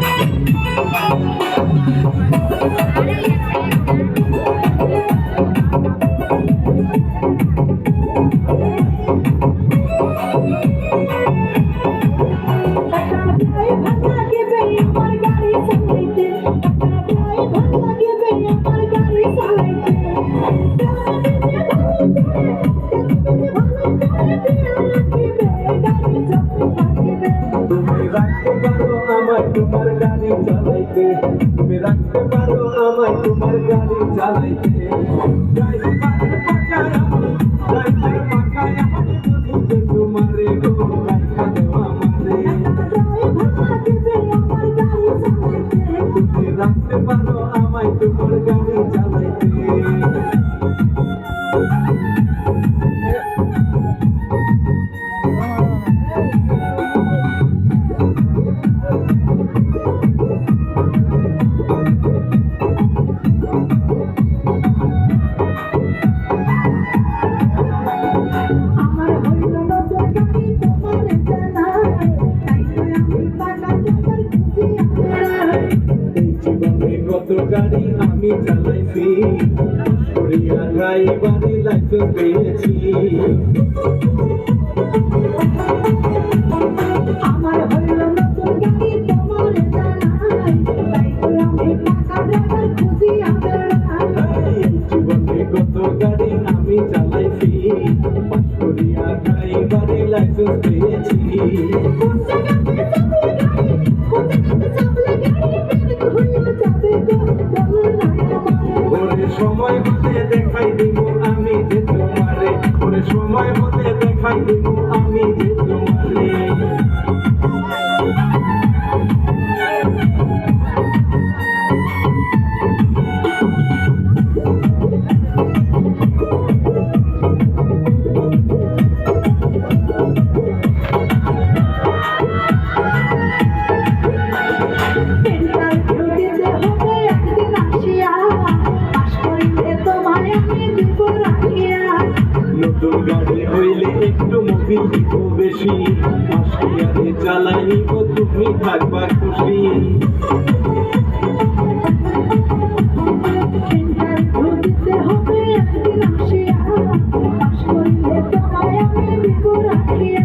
Thank you. তোমার গাড়ি চালাইতে তুমি রাখতে পারো আমায় তোমার গাড়ি চালাইতে তোমারে রাখতে পারো আমায় তোমার গাড়ি চালাইতে কত গাড়ি আমি চালাইছি। করিয়া ড্রাইভারি লাইসেন্স পেয়েছি। আমার হইল নতুন গাড়ি তোমার জানাই। তাই তো আমি টাকা টাকার খুঁজি জীবনে কত গাড়ি আমি চালাইছি। পাশ করিয়া ড্রাইভারি লাইসেন্স পেয়েছি। কোন জায়গাতে চাপলে গাড়ি কোন জায়গাতে সময় হতে দেখাই দিব আমি যে তোমারে। ওরে সময় হতে দেখাই দিব আমি যে তোমারে। রাখিয়া নতুন গাড়ি হইলে একটু মোবিল দিব বেশি। মাসিয়ারে চালাইব তুমি থাকবা খুশি। পাশ করিলে তোমায় আমি দিব রাখিয়া।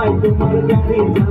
I'm a man of the